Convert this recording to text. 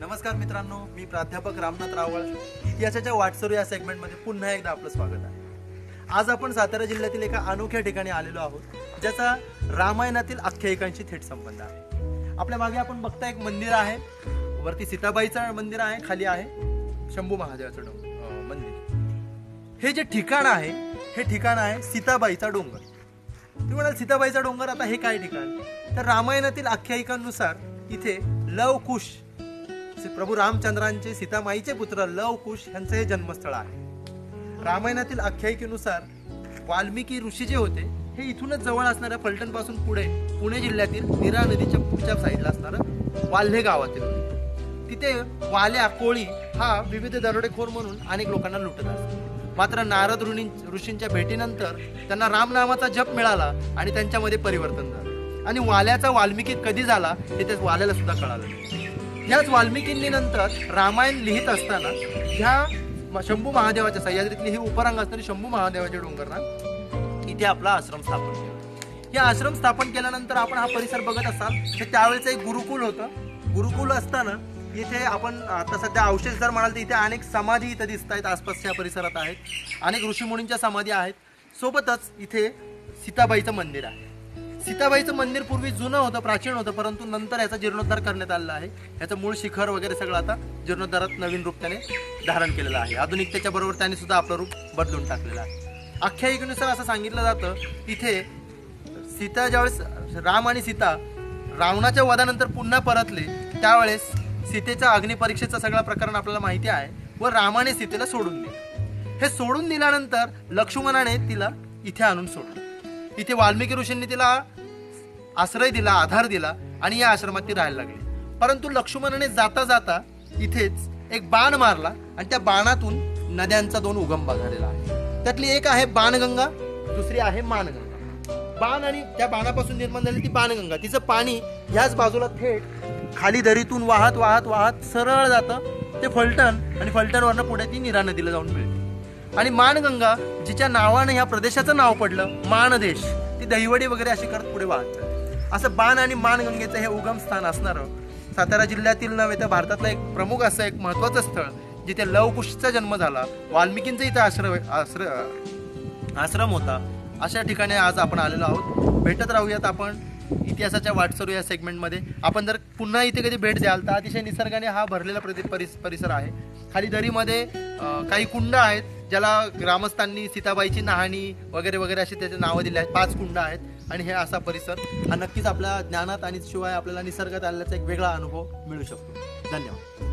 नमस्कार मित्रांनो मी प्राध्यापक रामनाथ रावळ. इतिहासाच्या वाटसरू या सेगमेंटमध्ये पुन्हा एकदा आपलं स्वागत आहे. आज आपण सातारा जिल्ह्यातील एका अनोख्या ठिकाणी आलेलो आहोत ज्याचा रामायणातील आख्यायिकांशी थेट संबंध आहे. आपल्या मागे आपण बघता एक मंदिर आहे वरती सीताबाईचं मंदिर आहे खाली आहे शंभू महादेवाचं डोंगर मंदिर. हे जे ठिकाण आहे हे ठिकाण आहे सीताबाईचा डोंगर. तुम्ही म्हणाल सीताबाईचा डोंगर आता हे काय ठिकाण? तर रामायणातील आख्यायिकांनुसार इथे लवकुश श्री प्रभू रामचंद्रांचे सीतामाईचे पुत्र लवकुश यांचं हे जन्मस्थळ आहे. रामायणातील आख्यायिकेनुसार वाल्मिकी ऋषी जे होते हे इथूनच जवळ असणाऱ्या फलटणपासून पुढे पुणे जिल्ह्यातील निरा नदीच्या पुढच्या साईडला असणारं वाल्हे गावातील होते. तिथे वाल्या कोळी हा विविध दरोडेखोर म्हणून अनेक लोकांना लुटत असतो. मात्र नारद ऋणी ऋषींच्या भेटीनंतर त्यांना रामनामाचा जप मिळाला आणि त्यांच्यामध्ये परिवर्तन झालं. आणि वाल्याचा वाल्मिकी कधी झाला हे त्या वाल्याला सुद्धा कळालं ह्याच वाल्मिकींनी नंतर रामायण लिहित असताना ह्या म- शंभू महादेवाच्या सह्याद्रीतली ही उपरांग असणारी शंभू महादेवाच्या डोंगरना इथे आपला आश्रम स्थापन केला. हे आश्रम स्थापन केल्यानंतर आपण हा परिसर बघत असाल तर त्यावेळेचं एक गुरुकुल होतं. गुरुकुल असताना इथे आपण आता सध्या अवशेष जर म्हणाल तर इथे अनेक समाधी इथं दिसत आहेत आसपासच्या परिसरात आहेत. अनेक ऋषीमुनींच्या समाधी आहेत. सोबतच इथे सीताबाईचं मंदिर आहे. सीताबाईचं मंदिर पूर्वी जुनं होतं प्राचीन होतं परंतु नंतर याचा जीर्णोद्धार करण्यात आलेला आहे. याचं मूळ शिखर वगैरे सगळं आता जीर्णोद्धारात नवीन रूप त्याने धारण केलेलं आहे. आधुनिकतेच्या बरोबर त्याने सुद्धा आपलं रूप बदलून टाकलेलं आहे. आख्यायिकेनुसार असं सांगितलं जातं तिथे सीता ज्यावेळेस राम आणि सीता रावणाच्या वधानंतर पुन्हा परतले त्यावेळेस सीतेच्या अग्निपरीक्षेचा सगळा प्रकरण आपल्याला माहिती आहे व रामाने सीतेला सोडून दिलं. हे सोडून दिल्यानंतर लक्ष्मणाने तिला इथे आणून सोडलं. इथे वाल्मिकी ऋषींनी तिला आश्रय दिला आधार दिला आणि या आश्रमात ती राहायला लागली. परंतु लक्ष्मणाने जाता जाता इथेच एक बाण मारला आणि त्या बाणातून नद्यांचा दोन उगम बघालेला आहे त्यातली एक आहे बाणगंगा दुसरी आहे मानगंगा. बाण आणि त्या बाणापासून निर्माण झालेली ती बाणगंगा तिचं पाणी ह्याच बाजूला थेट खाली दरीतून वाहत वाहत वाहत सरळ जातं. ते फलटण आणि फलटणवरनं पुढे ती निरा नदीला जाऊन मिळते. आणि माणगंगा जिच्या नावानं ह्या प्रदेशाचं नाव पडलं माणदेश ती दहिवडी वगैरे अशी करत पुढे वाहत. असं बाण आणि माणगंगेचं हे उगम स्थान असणारं सातारा जिल्ह्यातील नव्हे तर भारतातलं एक प्रमुख असं एक महत्वाचं स्थळ जिथे लवकुशचा जन्म झाला. वाल्मिकींचा इथे आश्रम आश्र आश्रम होता. अशा ठिकाणी आज आपण आलेलो आहोत. भेटत राहूयात आपण इतिहासाच्या वाटसरू या सेगमेंटमध्ये आपण जर पुन्हा इथे कधी भेट द्याल तर अतिशय निसर्गाने हा भरलेला प्रति परिस परिसर आहे. खाली दरीमध्ये काही कुंड आहेत. ज्याला ग्रामस्थांनी सीताबाईची नाहाणी वगैरे वगैरे असे त्याचे नावं दिले आहेत. पाच कुंड आहेत आणि हे असा परिसर. हा नक्कीच आपल्या ज्ञानात आणि शिवाय आपल्याला निसर्गात आल्याचा एक वेगळा अनुभव मिळू शकतो. धन्यवाद.